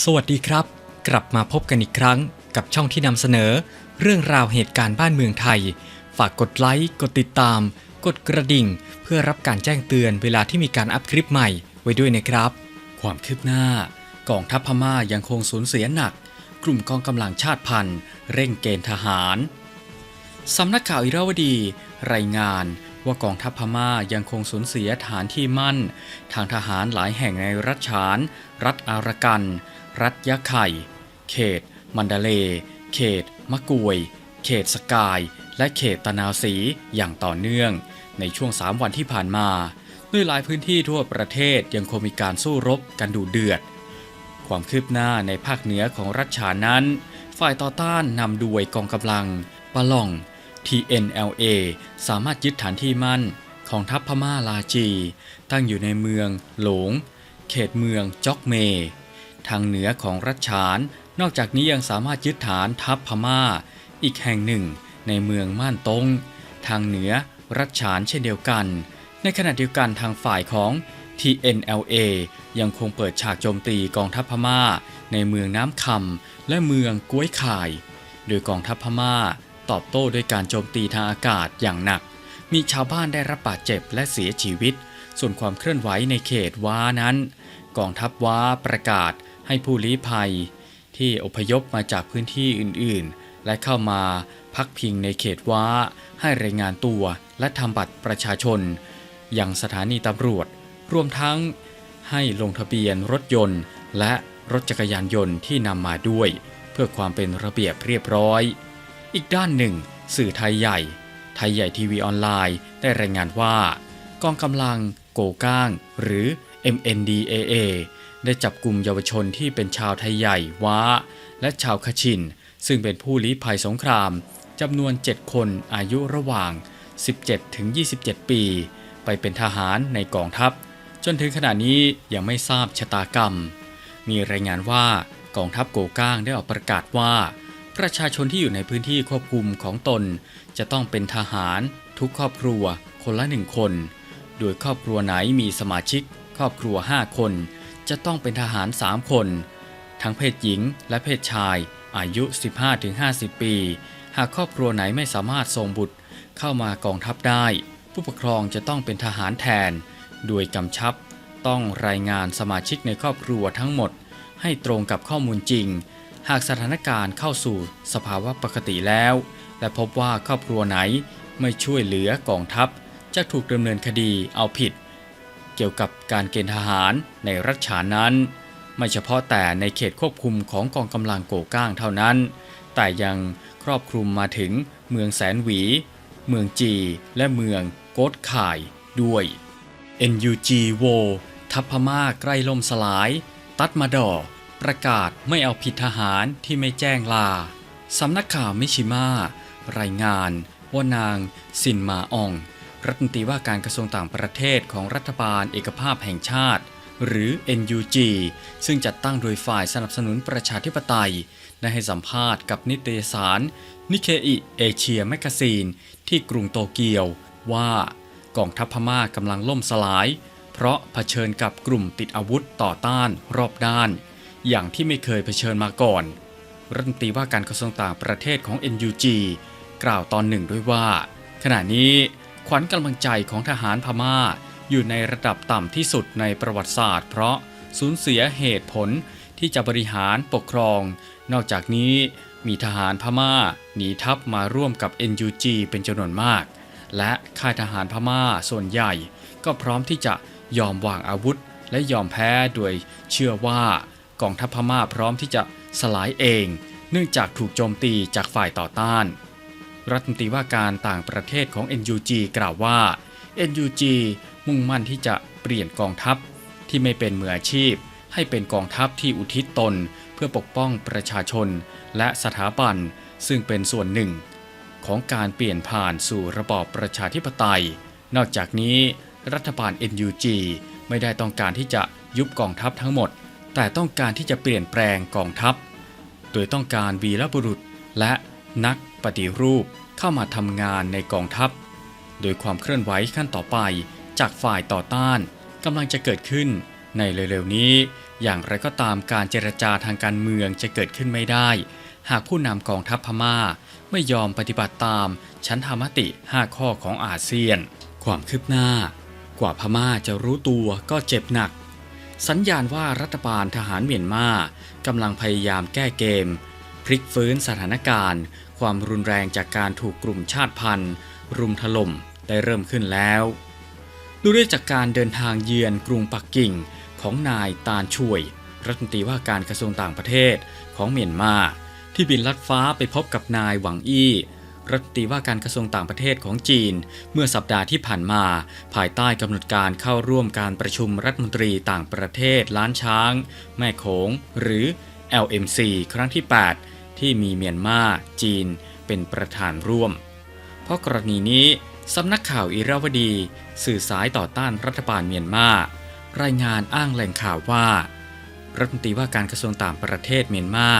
สวัสดีครับ กลับมาพบกันอีกครั้งกับช่องที่นำเสนอ เรื่องราวเหตุการณ์บ้านเมืองไทย ฝากกดไลค์ กดติดตาม กดกระดิ่ง เพื่อรับการแจ้งเตือนเวลาที่มีการอัพคลิปใหม่ไว้ด้วยนะครับ ความคืบหน้ากองทัพพม่ายังคงสูญเสียหนัก กลุ่มกองกำลังชาติพันธุ์ เร่งเกณฑ์ทหารสำนักข่าวอิราวดี รายงานว่ากองทัพพม่ายังคงสูญเสียฐานที่มั่น ทางทหารหลายแห่งในรัฐฉาน รัฐอารกัน รัฐยะไข่ เขต มันดาเล เขต มะกวย เขตสกาย และเขตตะนาวสีอย่างต่อเนื่อง ในช่วง 3 วันที่ผ่านมา ด้วยหลายพื้นที่ทั่วประเทศยังคงมีการสู้รบกันดูเดือด ความคืบหน้าในภาคเหนือของรัฐฉานนั้น ฝ่ายต่อต้านนำด้วยกองกำลังปะล่อง TNLA สามารถยึดฐานที่มั่นของทัพพม่าลาจี ตั้งอยู่ในเมืองหลง เขตเมืองจอกเม ทางเหนือของรัฐฉาน นอกจากนี้ยังสามารถยึดฐานทัพพม่า อีกแห่งหนึ่งในเมืองม่านตง ทางเหนือรัฐฉานเช่นเดียวกัน ในขณะเดียวกันทางฝ่ายของ TNLA ยังคงเปิดฉากโจมตีกองทัพพม่า ในเมืองน้ำคำและเมืองก้วยข่าย โดยกองทัพพม่า ตอบโต้ด้วยการโจมตีทางอากาศอย่างหนัก มีชาวบ้านได้รับบาดเจ็บและเสียชีวิต ส่วนความเคลื่อนไหวในเขตว้านั้น กองทัพว้าประกาศ ให้ผู้ลี้ภัย ที่อพยพมาจากพื้นที่อื่นๆ และเข้ามาพักพิงในเขตว้า ให้รายงานตัวและทำบัตรประชาชน อยังสถานีตำรวจ รวมทั้งให้ลงทะเบียนรถยนต์ และรถจักรยานยนต์ที่นำมาด้วย เพื่อความเป็นระเบียบเรียบร้อย อีกด้านหนึ่ง สื่อไทยใหญ่ ไทยใหญ่ทีวีออนไลน์ได้รายงานว่า กองกำลัง โกก้าง หรือ MNDAA ได้จับกลุ่มเยาวชนที่เป็นชาวไทยใหญ่ว้า และชาวคชิน ซึ่งเป็นผู้ลี้ภัยสงครามจำนวน 7 คนอายุระหว่าง 17-27 ปี ไปเป็นทหารในกองทัพ จนถึงขณะนี้ยังไม่ทราบชะตากรรม มีรายงานว่ากองทัพโกก้างได้ออกประกาศว่า ประชาชนที่อยู่ในพื้นที่ควบคุมของตน จะต้องเป็นทหารทุกครอบครัวคนละหนึ่งคน โดยครอบครัวไหนมีสมาชิก ครอบครัว 5 คน จะต้องเป็นทหาร 3 คน ทั้งเพศหญิงและเพศชาย อายุ 15-50 ปี หากครอบครัวไหนไม่สามารถส่งบุตรเข้ามากองทัพได้ ผู้ปกครองจะต้องเป็นทหารแทน โดยกำชับ ต้องรายงานสมาชิกในครอบครัวทั้งหมด ให้ตรงกับข้อมูลจริง หากสถานการณ์เข้าสู่สภาวะปกติแล้ว และพบว่าครอบครัวไหนไม่ช่วยเหลือกองทัพจะถูกดำเนินคดีเอาผิด เกี่ยวกับการเกณฑ์ทหารในรัฐฉานนั้น ไม่เฉพาะแต่ในเขตควบคุมของกองกำลังโกก้างเท่านั้น แต่ยังครอบคลุมมาถึงเมืองแสนหวี เมืองจีและเมืองโกดข่ายด้วย NUG โวทัพพม่าใกล้ล่มสลาย ตัดมาดอ ประกาศไม่เอาผิดทหารที่ไม่แจ้งลา สำนักข่าวมิชิมารายงานว่านางซินมาออง รัฐมนตรีว่าการกระทรวงต่างประเทศของรัฐบาลเอกภาพแห่งชาติ หรือ NUG ซึ่งจัดตั้งโดยฝ่ายสนับสนุนประชาธิปไตย ได้ให้สัมภาษณ์กับนิตยสารนิเคอิเอเชียแมกกาซีนที่กรุงโตเกียว ว่ากองทัพพม่ากำลังล่มสลาย เพราะเผชิญกับกลุ่มติดอาวุธต่อต้านรอบด้าน อย่างที่ไม่เคยเผชิญมาก่อนรัฐมนตรีว่าการกระทรวงต่างประเทศของ NUG กล่าวตอนหนึ่งด้วยว่า ขณะนี้ ขวัญกำลังใจของทหารพม่า อยู่ในระดับต่ำที่สุดในประวัติศาสตร์ เพราะสูญเสียเหตุผลที่จะบริหารปกครอง นอกจากนี้มีทหารพม่าหนีทัพมาร่วมกับ NUG เป็นจำนวนมาก และค่ายทหารพม่าส่วนใหญ่ ก็พร้อมที่จะยอมวางอาวุธ และยอมแพ้โดยเชื่อว่ากองทัพพม่าพร้อมที่จะสลายเอง เนื่องจากถูกโจมตีจากฝ่ายต่อต้าน รัฐมนตรีว่าการต่างประเทศของ NUG กล่าวว่า NUG มุ่งมั่นที่จะเปลี่ยนกองทัพที่ไม่เป็นมืออาชีพ ให้เป็นกองทัพที่อุทิศตน เพื่อปกป้องประชาชน และสถาบันซึ่งเป็นส่วนหนึ่ง ของการเปลี่ยนผ่านสู่ระบอบประชาธิปไตย นอกจากนี้ รัฐบาล NUG ไม่ได้ต้องการที่จะยุบกองทัพทั้งหมด แต่ต้องการที่จะเปลี่ยนแปลงกองทัพ โดยต้องการวีรบุรุษและนัก ปฏิรูปเข้ามาทำงานในกองทัพ โดยความเคลื่อนไหวขั้นต่อไปจากฝ่ายต่อต้านกำลังจะเกิดขึ้นในเร็วๆนี้ อย่างไรก็ตามการเจรจาทางการเมืองจะเกิดขึ้นไม่ได้ หากผู้นำกองทัพพม่าไม่ยอมปฏิบัติตามชั้นธรรมติ 5 ข้อของอาเซียน ความคืบหน้า กว่าพม่าจะรู้ตัวก็เจ็บหนัก สัญญาณว่ารัฐบาลทหารเมียนมากำลังพยายามแก้เกม พลิกฟื้นสถานการณ์ ความรุนแรงจากการถูกกลุ่มชาติพันธุ์ รุมถล่มได้เริ่มขึ้นแล้วดูได้จากการเดินทางเยือนกรุงปักกิ่งของนายตาลช่วย รัฐมนตรีว่าการกระทรวงต่างประเทศของเมียนมา ที่บินลัดฟ้าไปพบกับนายหวังอี้รัฐมนตรีว่าการกระทรวงต่างประเทศของจีน เมื่อสัปดาห์ที่ผ่านมา ภายใต้กำหนดการเข้าร่วมการประชุมรัฐมนตรีต่างประเทศล้านช้าง แม่โขงหรือ LMC ครั้งที่ 8 ที่มีเมียนมาจีน เป็นประธานร่วม เพราะกรณีนี้สำนักข่าวอิราวดี สื่อสายต่อต้านรัฐบาลเมียนมารายงานอ้างแหล่งข่าวว่า รัฐมนตรีว่าการกระทรวงต่างประเทศเมียนมา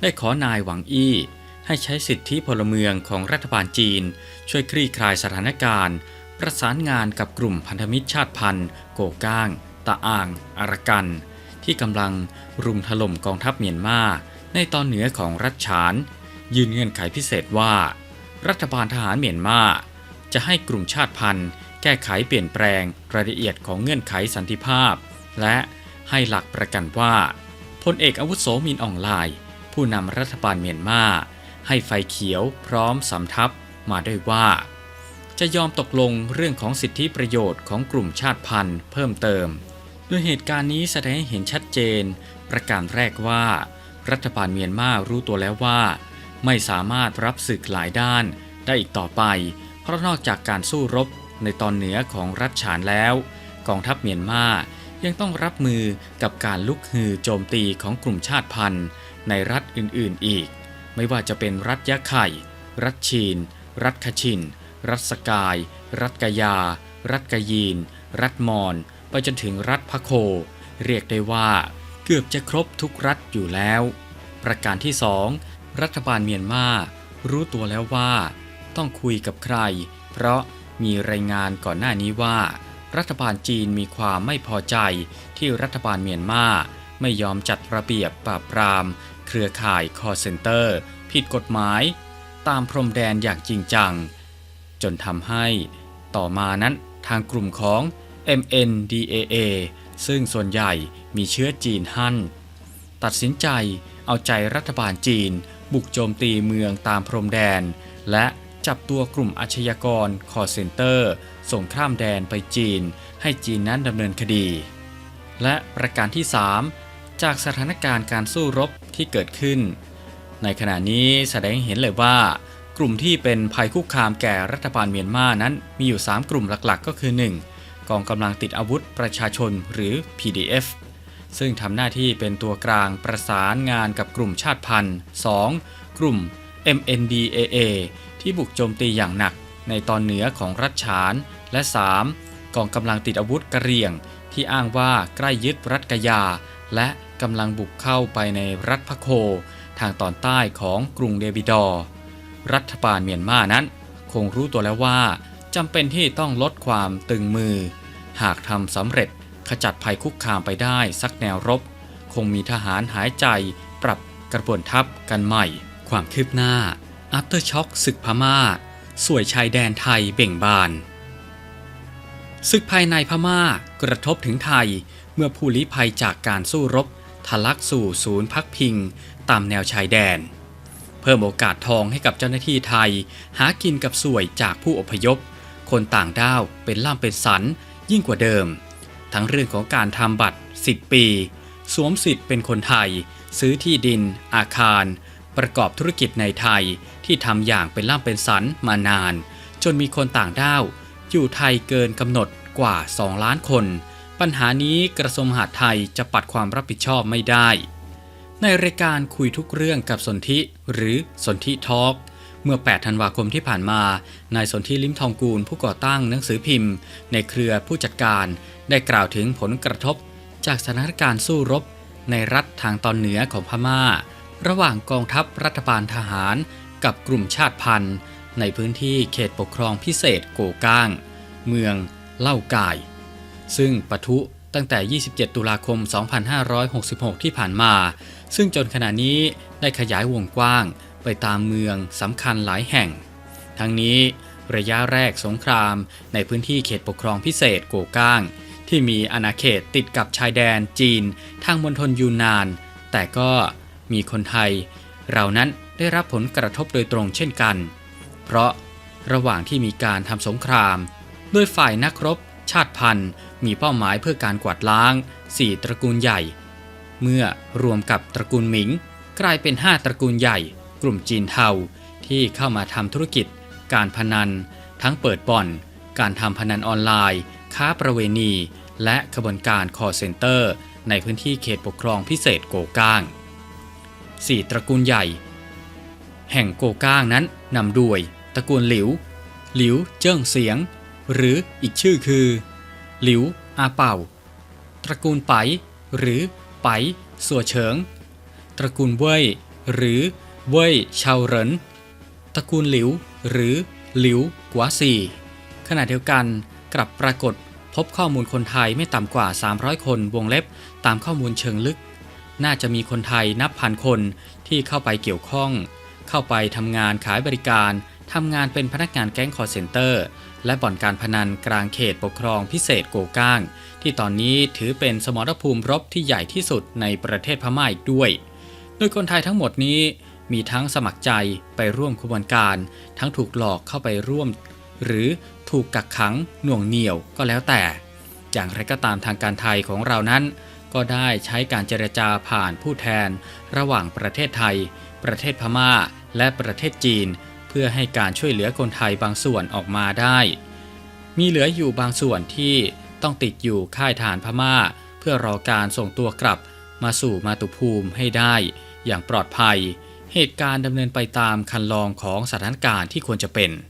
ได้ขอนายหวังอี้ ให้ใช้สิทธิพลเมืองของรัฐบาลจีน ช่วยคลี่คลายสถานการณ์ ประสานงานกับกลุ่มพันธมิตรชาติพันธุ์ โกก้าง ตะอ่างอารกัน ที่กำลังรุมถล่มกองทัพเมียนมาในตอนเหนือของรัฐฉาน ยืนเงื่อนไขพิเศษว่า รัฐบาลทหารเมียนมาจะให้กลุ่มชาติพันธุ์ แก้ไขเปลี่ยนแปลงรายละเอียดของเงื่อนไขสันติภาพ และให้หลักประกันว่าพลเอกอาวุโสมินอองไลน์ผู้นำรัฐบาลเมียนมาให้ไฟเขียวพร้อมสำทับมาด้วยว่า จะยอมตกลงเรื่องของสิทธิประโยชน์ของกลุ่มชาติพันธุ์เพิ่มเติม ดยเหตุการณ์นี้แสดงให้เห็นชัดเจน ประการแรกว่า รัฐบาลเมียนมารู้ตัวแล้วว่า ไม่สามารถรับศึกหลายด้านได้อีกต่อไป เพราะนอกจากการสู้รบในตอนเหนือของรัฐฉานแล้ว กองทัพเมียนมายังต้องรับมือกับการลุกฮือโจมตีของกลุ่มชาติพันธุ์ ในรัฐอื่นๆอีก ไม่ว่าจะเป็นรัฐยะไข่ รัฐชีน รัฐคชิน รัฐสกาย รัฐกยา รัฐกยีน รัฐมอน ไปจนถึงรัฐพะโค เรียกได้ว่า เกือบจะครบทุกรัฐอยู่แล้ว ประการที่สองรัฐบาลเมียนมารู้ตัวแล้วว่า ต้องคุยกับใคร เพราะมีรายงานก่อนหน้านี้ว่า รัฐบาลจีนมีความไม่พอใจที่รัฐบาลเมียนมาไม่ยอมจัดระเบียบปราบปราม เครือข่ายคอเซนเตอร์ ผิดกฎหมาย ตามพรมแดนอย่างจริงจัง จนทำให้ ต่อมานั้นทางกลุ่มของ MNDAA ซึ่งส่วนใหญ่มีเชื้อจีนฮั่น ตัดสินใจเอาใจรัฐบาลจีน บุกโจมตีเมืองตามพรมแดน และจับตัวกลุ่มอาชญากรคอเซนเตอร์ ส่งข้ามแดนไปจีน ให้จีนนั้นดำเนินคดี และประการที่ 3 จากสถานการณ์การสู้รบที่เกิดขึ้น ในขณะนี้แสดงเห็นเลยว่ากลุ่มที่เป็นภัยคุกคามแก่รัฐบาลเมียนมานั้นมีอยู่ 3 กลุ่มหลักๆ ก็คือ 1. กองกำลังติดอาวุธประชาชนหรือ PDF ซึ่งทำหน้าที่เป็นตัวกลางประสานงานกับกลุ่มชาติพันธุ์ 2. กลุ่ม MNDAA ที่บุกโจมตีอย่างหนักในตอนเหนือของรัฐฉาน และ 3. กองกำลังติดอาวุธกระเรียง ที่อ้างว่าใกล้ยึดรัฐกะยา และกำลังบุกเข้าไปในรัฐพะโค ทางตอนใต้ของกรุงเดบิดอร์รัฐบาลเมียนมานั้น คงรู้ตัวแล้วว่าจำเป็นที่ต้องลดความตึงมือ หากทำสำเร็จขจัดภัยคุกคามไปได้สักแนวรบ คงมีทหารหายใจปรับกระบวนทัพกันใหม่ ความคืบหน้าอัปเตอร์ช็อกศึกพม่า สวยชายแดนไทยเบ่งบานศึกภายในพม่ากระทบถึงไทยเมื่อผู้ลี้ภัยจากการสู้รบทะลักสู่ศูนย์พักพิง ตามแนวชายแดน เพิ่มโอกาสทองให้กับเจ้าหน้าที่ไทย หากินกับสวยจากผู้อพยพ คนต่างด้าวเป็นล่ามเป็นสัน ยิ่งกว่าเดิม ทั้งเรื่องของการทำบัตร 10 ปี สวมสิทธิ์เป็นคนไทย ซื้อที่ดิน อาคาร ประกอบธุรกิจในไทยที่ทำอย่างเป็นล่ำเป็นสันมานาน จนมีคนต่างด้าว อยู่ไทยเกินกำหนดกว่า 2 ล้านคน ปัญหานี้กระทรวงมหาดไทยจะปัดความรับผิดชอบไม่ได้ ในรายการคุยทุกเรื่องกับสนธิหรือสนธิทอล์ก เมื่อ 8 ธันวาคมที่ผ่านมา นายสนธิลิมทองกูลผู้ก่อตั้งหนังสือพิมพ์ ในเครือผู้จัดการ ได้กล่าวถึงผลกระทบ จากสถานการณ์สู้รบ ในรัฐทางตอนเหนือของพม่า ระหว่างกองทัพรัฐบาลทหาร กับกลุ่มชาติพันธุ์ ในพื้นที่เขตปกครองพิเศษโกก้าง เมืองเล่ากาย ซึ่งปะทุตั้งแต่ 27 ตุลาคม 2566 ที่ผ่านมา ซึ่งจนขณะนี้ได้ขยายวงกว้าง ไปตามเมืองสำคัญหลายแห่ง ทั้งนี้ระยะแรกสงครามในพื้นที่เขตปกครองพิเศษโกก้าง ที่มีอาณาเขตติดกับชายแดนจีน ทางมณฑลยูนนาน แต่ก็มีคนไทย เรานั้นได้รับผลกระทบโดยตรงเช่นกัน เพราะระหว่างที่มีการทำสงครามโดยฝ่ายนักรบ ชาติพันธุ์ มีเป้าหมายเพื่อการกวาดล้าง 4 ตระกูลใหญ่ เมื่อรวมกับตระกูลหมิง กลายเป็น 5 ตระกูลใหญ่ กลุ่มจีนเทาที่เข้ามาทำธุรกิจ การพนัน ทั้งเปิดบ่อน การทำพนันออนไลน์ ค้าประเวณี และขบวนการคอเซ็นเตอร์ ในพื้นที่เขตปกครองพิเศษโกก้าง 4 ตระกูลใหญ่ แห่งโกก้างนั้นนำด้วยตระกูลหลิว หลิวเจิ้งเสียง หรืออีกชื่อคือ หลิวอาเป่า ตระกูลไป หรือไปสัวเฉิง ตระกูลเว่ยหรือ เว่ยชาวเหรินตระกูลหลิว หรือหลิวกัวซีขณะเดียวกันกลับปรากฏพบข้อมูลคนไทยไม่ต่ำกว่า 300 คนวงเล็บตามข้อมูลเชิงลึก น่าจะมีคนไทยนับพันคนที่เข้าไปเกี่ยวข้อง เข้าไปทำงานขายบริการทำงานเป็นพนักงานแก๊งคอร์เซนเตอร์ และบ่อนการพนันกลางเขตปกครองพิเศษโกก้าง ที่ตอนนี้ถือเป็นสมรภูมิรบที่ใหญ่ที่สุดในประเทศพม่าอีกด้วย โดยคนไทยทั้งหมดนี้ มีทั้งสมัครใจไปร่วมขบวนการ ทั้งถูกหลอกเข้าไปร่วม หรือถูกกักขังหน่วงเหนี่ยวก็แล้วแต่ อย่างไรก็ตามทางการไทยของเรานั้น ก็ได้ใช้การเจรจาผ่านผู้แทน ระหว่างประเทศไทย ประเทศพม่า และประเทศจีน เพื่อให้การช่วยเหลือคนไทยบางส่วนออกมาได้ มีเหลืออยู่บางส่วนที่ต้องติดอยู่ค่ายฐานพม่า เพื่อรอการส่งตัวกลับมาสู่มาตุภูมิให้ได้ อย่างปลอดภัย เหตุการณ์ดำเนินไปตามคันลองของสถานการณ์ที่ควรจะเป็น